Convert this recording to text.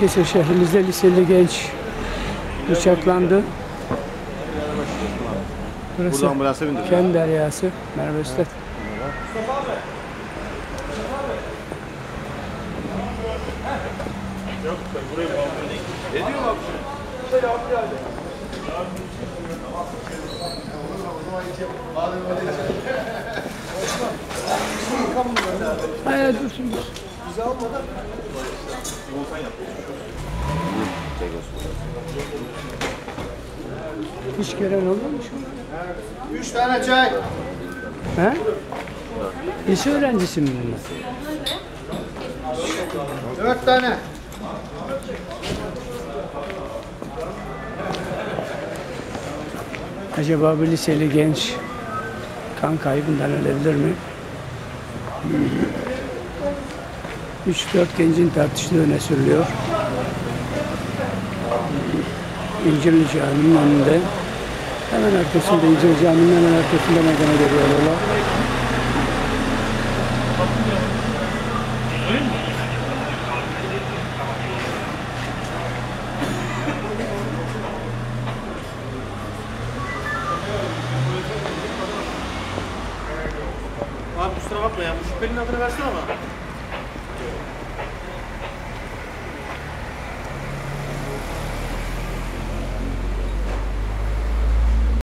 Kesin şehrimizde liseli genç bıçaklandı. Burası Buradan ambulansa bindirdim. Ken Deryası. Merhaba Üstad. Hayır dursun dur. Hiç gören olmamış mı? Üç tane çay. He? Lise öğrencisi mi bunlar? Dört tane. Acaba bir liseli genç kan kaybından ölebilir mi? 3-4 gencin tartıştığı öne sürülüyor. İncirli Camii'nin önünde. Hemen arkasında İncirli Camii'nin hemen arkasında meydana geliyor olay. Abi kusura bakma ya. Bu şüphelinin adını versene do.